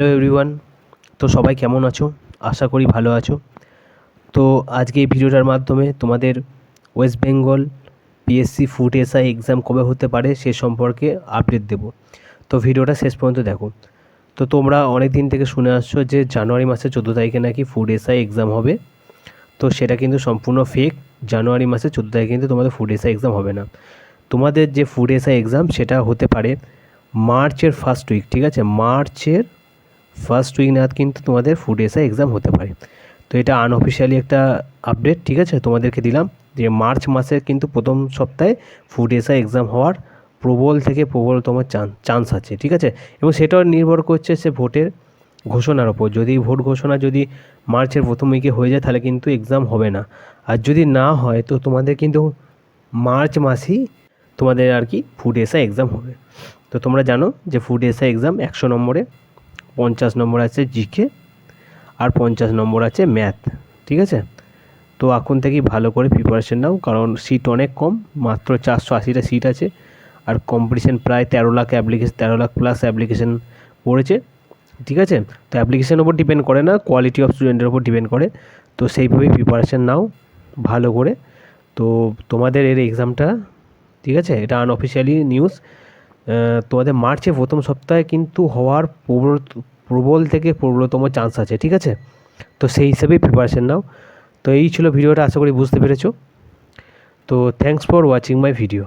Hello everyone তো সবাই কেমন আছো? আশা করি ভালো আছো। তো আজকে এই ভিডিওটার মাধ্যমে তোমাদের West Bengal PSC food SI exam কবে হতে পারে সে সম্পর্কে আপডেট দেব। তো ভিডিওটা শেষ পর্যন্ত দেখো। তো তোমরা অনেক দিন থেকে শুনে আসছো যে জানুয়ারি মাসের চোদ্দ তারিখে নাকি ফুড এসআই এক্সাম হবে। তো সেটা কিন্তু সম্পূর্ণ ফেক জানুয়ারি মাসের চোদ্দ তারিখে কিন্তু তোমাদের ফুড এসআই এক্সাম হবে না। তোমাদের যে ফুড এসআই এক্সাম সেটা হতে পারে মার্চের ফার্স্ট উইক ঠিক আছে? মার্চের ফার্স্ট উইক নাগাদ কিন্তু তোমাদের ফুড এসআই এক্সাম হতে পারে। তো এটা আনঅফিসিয়ালি একটা আপডেট ঠিক আছে? তোমাদেরকে দিলাম যে মার্চ মাসের কিন্তু প্রথম সপ্তাহে ফুড এসআই এক্সাম হওয়ার প্রবল থেকে প্রবলতম চান্স আছে, ঠিক আছে? এবং সেটাও নির্ভর করছে সে ভোটের ঘোষণার ওপর। যদি ভোট ঘোষণা যদি মার্চের প্রথম উইকে হয়ে যায়, তাহলে কিন্তু এক্সাম হবে না। আর যদি না হয়, তো তোমাদের কিন্তু মার্চ মাসেই তোমাদের আর কি ফুড এসআই এক্সাম হবে। তো তোমরা জানো যে ফুড এসআই এক্সাম একশো নম্বরে পঞ্চাশ নম্বর আছে জিকে আর পঞ্চাশ নম্বর আছে ম্যাথ ঠিক আছে? তো এখন থেকেই ভালো করে প্রিপারেশন নাও, কারণ সিট অনেক কম, মাত্র চারশো আশিটা সিট আছে, আর কম্পিটিশান প্রায় তেরো লাখ অ্যাপ্লিকেশন তেরো লাখ প্লাস অ্যাপ্লিকেশন পড়েছে, ঠিক আছে? তো অ্যাপ্লিকেশনের ওপর ডিপেন্ড করে না কোয়ালিটি অফ স্টুডেন্টের ওপর ডিপেন্ড করে, তো সেইভাবেই প্রিপারেশান নাও, ভালো করে। তো তোমাদের এর এক্সামটা ঠিক আছে? এটা আনঅফিসিয়ালি নিউজ তোমাদের মার্চে প্রথম সপ্তাহে কিন্তু হওয়ার প্রবল প্রবল থেকে প্রবলতম চান্স আছে, ঠিক আছে? তো সেই হিসেবেই প্রিপারেশান নাও। তো এই ছিল ভিডিওটা, আশা করি বুঝতে পেরেছ। তো thanks for watching my video